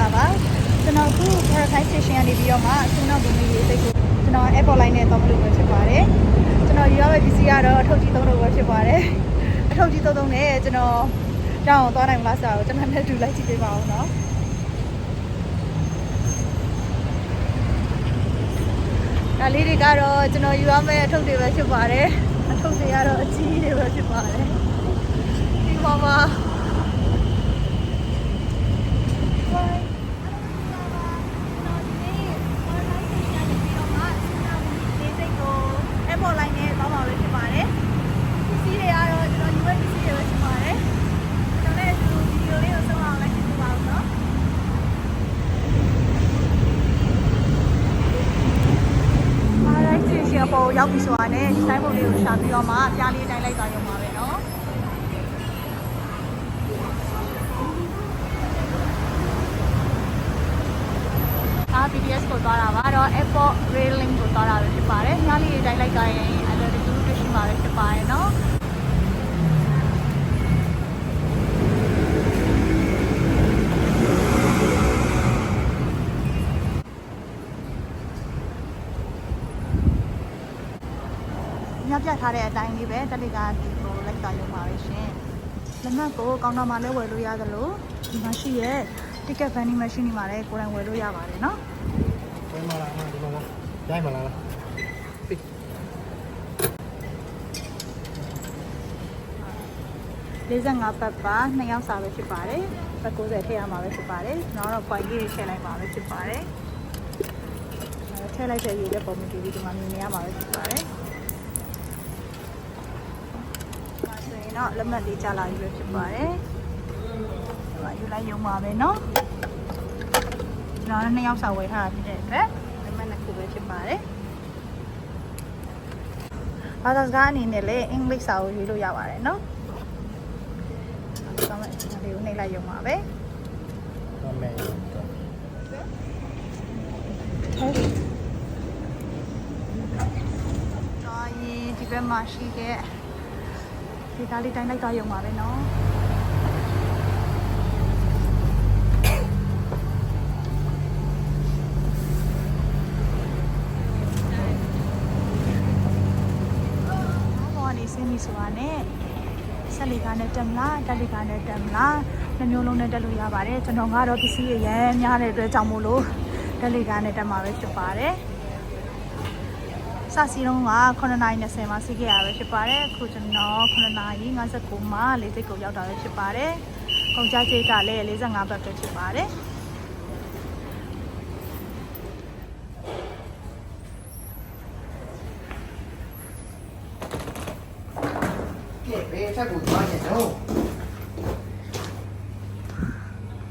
လာပါကျွန်တော်အခု Paradise Station ကနေပြီးတော့မှဆင်းတော့ဒီနေ့ရေးစိတ်ကိုကျွန်တော် Airport Line နဲ့တော့မလို့ပဲဖြစ်ပါတယ်ကျွန်တော်ယူရမယ့်ပစ္စည်းကတော့အထုပ်ကြီးသုံးလို့ပဲဖြစ်ပါတယ်အထုပ်ကြီးသုံးသုံးနဲ့ကျွန်တော်ကြောင်းအောင်သွားနိုင်မလားဆိုတာကိုကျွန်တော်နဲ့တူလိုက်ကြည့်ပေးပါဦးနော်ဒါလေးတွေကတော့ကျွန်တော်ယူရမယ့်အထုပ်တွေပဲဖြစ်ပါတယ်အထုပ်တွေကတော့အကြီးတွေပဲဖြစ်ပါတယ်ဒီမှာပါ Apple line နဲ့သွားမှာပဲဖြစ်ပါတယ်။ပစ္စည်းတွေကတော့ကျွန်တော်ယူမဲ့ပစ္စည်းတွေပဲဖြစ်ပါတယ်။ကျွန်တော်လည်းဒီဗီဒီယိုလေးကိုဆက်အောင်လိုက်ကြည့်ပါဦးနော်။အား လိုက်ချင်ရှင်ပေါ်ရောက်ပြီဆိုတာနဲ့ဒီတိုင်းပုံလေးကိုရှာပြီးတော့မှပြားလေးတိုင်းလိုက်သွားရုံပါပဲနော်။အား BTS ကိုသွားတာပါတော့ Airport Railing ကိုသွားတာပဲဖြစ်ပါတယ်။ညလေးတိုင်းလိုက်သွားရင်အဲ့လိုတူတူရှိမှာပဲဖြစ်ပါတယ်နော်။ ညပြထားတဲ့အတိုင်းလေးပဲတက်လီကဒီကိုလိုက်သွားရုံပါပဲရှင်။လက်မှတ်ကိုကောင်တာမှာလည်းဝယ်လို့ရသလိုဒီမှာရှိရဲ့ ticket vending machine တွေမှာလည်းကိုယ်တိုင်ဝယ်လို့ရပါတယ်နော်ဝဲမလားအမဒီမှာလားရိုက်မလားလားပိတ်45ပတ်ပါ2ယောက်စာပဲဖြစ်ပါတယ်ပတ်90ထည့်ရမှာပဲဖြစ်ပါတယ်ကျွန်တော်တော့ point လေးတွေထည့်လိုက်ပါပဲဖြစ်ပါတယ်အဲထည့်လိုက်တဲ့ရေတဲ့ပုံမှန်ကြည့်ပြီးဒီမှာမြင်နေရမှာပဲဖြစ်ပါတယ် ဒါဆိုရင်တော့လက်မှတ်လေးကြာလာပြီပဲဖြစ်ပါတယ်ဒီမှာယူလိုက်ရုံပါပဲเนาะကျွန်တော်လည်း2ယောက်စာဝယ်ထားတာဖြစ်တဲ့အတွက်လက်မှတ်နှစ်ခုပဲဖြစ်ပါတယ်ဘာသာစကားအနေနဲ့လည်းအင်္ဂလိပ်စာကိုရွေးလို့ရပါတယ်เนาะ ကောင်းမယ်ဒီလေးကိုနှိပ်လိုက်ရုံပါပဲ မမဲ တော့ရင်ဒီဘက်မှာရှိတဲ့ ဒီသားလေးတိုင်းလိုက်တော့ရုံပါပဲเนาะဘောကနေစင်းပြီဆိုတာနဲ့ဆက်လီကားနဲ့တက်မလားတက်လီကားနဲ့တက်မလားနှမျိုးလုံးနဲ့တက်လို့ရပါတယ်ကျွန်တော်ကတော့ပစ္စည်းရရမ်းများတဲ့အတွက်ကြောင့်မို့လို့တက်လီကားနဲ့တက်မှာပဲဖြစ်ပါတယ် စစီတုံးက9:20မှာစီးခဲ့ရပဲဖြစ်ပါတယ်အခုကျွန်တော်9:59မှာလေးစိတ်ကိုရောက်တာပဲဖြစ်ပါတယ်ကုန်ကြကြေးကလည်း45ဘတ်ပဲဖြစ်ပါတယ်ပြေဘေးချက်ကိုသွားနေတော့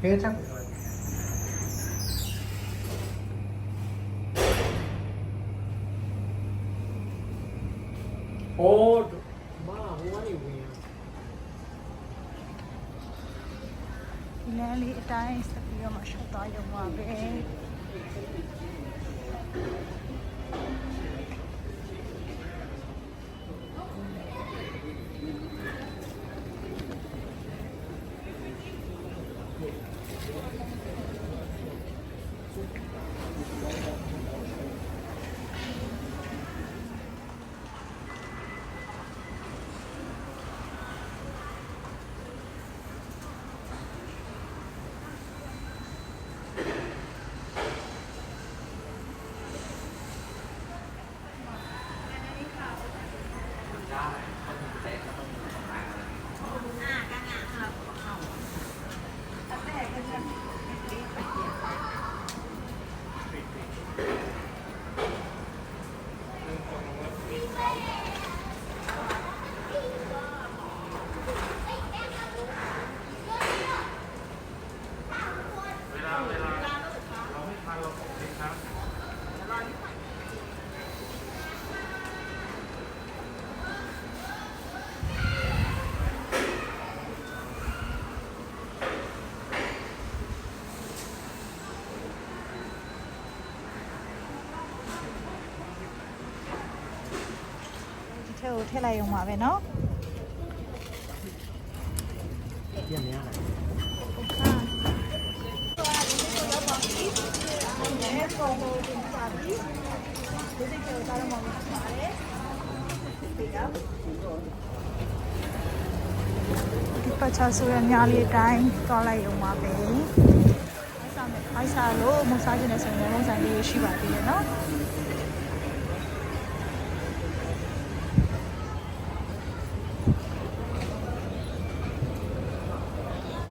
ဘေး Hold. Mom, what are you doing? Nelly, it's nice ကိုထည့်လိုက်ရုံပါပဲเนาะ ပြင်းနေရတယ် ပေါ်ပေါ်တင်ကြပြီဒီစိတ်ကိုသားတော့မှမပါတယ်ဒီကဒီပတ်ချဆိုရညာလေးအတိုင်းသွားလိုက်ရုံပါပဲအိုက်စာလို့မစားခြင်းနဲ့ဆိုရင်လည်းဆိုင်လေးရှိပါသေးတယ်နော်